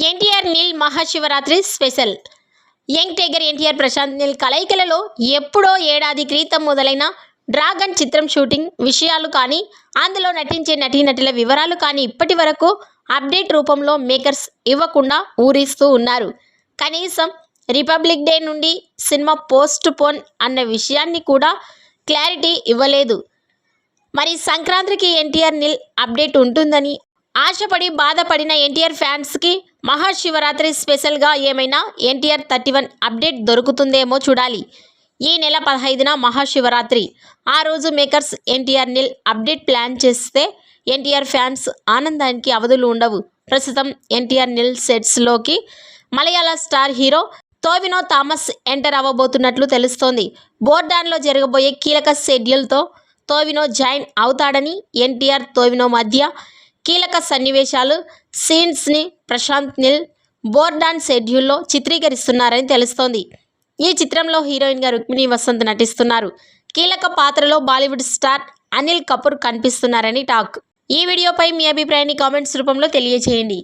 NTR Neel Mahashivaratri special. Young tiger NTR Prashanth Neel కలయికలలో ఎప్పుడో ఏడాది క్రితం మొదలైన డ్రాగన్ చిత్రం షూటింగ్ విషయాలు కానీ అందులో నటించే నటీనటుల వివరాలు కానీ ఇప్పటి వరకు అప్డేట్ రూపంలో మేకర్స్ ఇవ్వకుండా ఊరిస్తూ ఉన్నారు. కనీసం రిపబ్లిక్ డే నుండి సినిమా పోస్ట్ పోన్ అన్న విషయాన్ని కూడా క్లారిటీ ఇవ్వలేదు. మరి సంక్రాంతికి ఎన్టీఆర్ నిల్ అప్డేట్ ఉంటుందని ఆశపడి బాధపడిన ఎన్టీఆర్ ఫ్యాన్స్కి మహాశివరాత్రి స్పెషల్గా ఏమైనా ఎన్టీఆర్ థర్టీ వన్ అప్డేట్ దొరుకుతుందేమో చూడాలి. ఈ నెల పదహైదున మహాశివరాత్రి. ఆ రోజు makers NTR Neel update plan చేస్తే ఎన్టీఆర్ ఫ్యాన్స్ ఆనందానికి అవధులు ఉండవు. ప్రస్తుతం ఎన్టీఆర్ నిల్ సెట్స్లోకి మలయాళ star hero Tovino Thomas enter అవ్వబోతున్నట్లు తెలుస్తోంది. బోర్డాన్లో జరగబోయే కీలక షెడ్యూల్తో తోవినో జాయిన్ అవుతాడని ఎన్టీఆర్ తోవినో మధ్య కీలక సన్నివేశాలు సీన్స్ని ప్రశాంత్ నిల్ బోర్డాన్ షెడ్యూల్లో చిత్రీకరిస్తున్నారని తెలుస్తోంది. ఈ చిత్రంలో హీరోయిన్గా రుక్మిణి వసంత్ నటిస్తున్నారు. కీలక పాత్రలో బాలీవుడ్ స్టార్ అనిల్ కపూర్ కనిపిస్తున్నారని టాక్. ఈ వీడియోపై మీ అభిప్రాయాన్ని కామెంట్స్ రూపంలో తెలియజేయండి.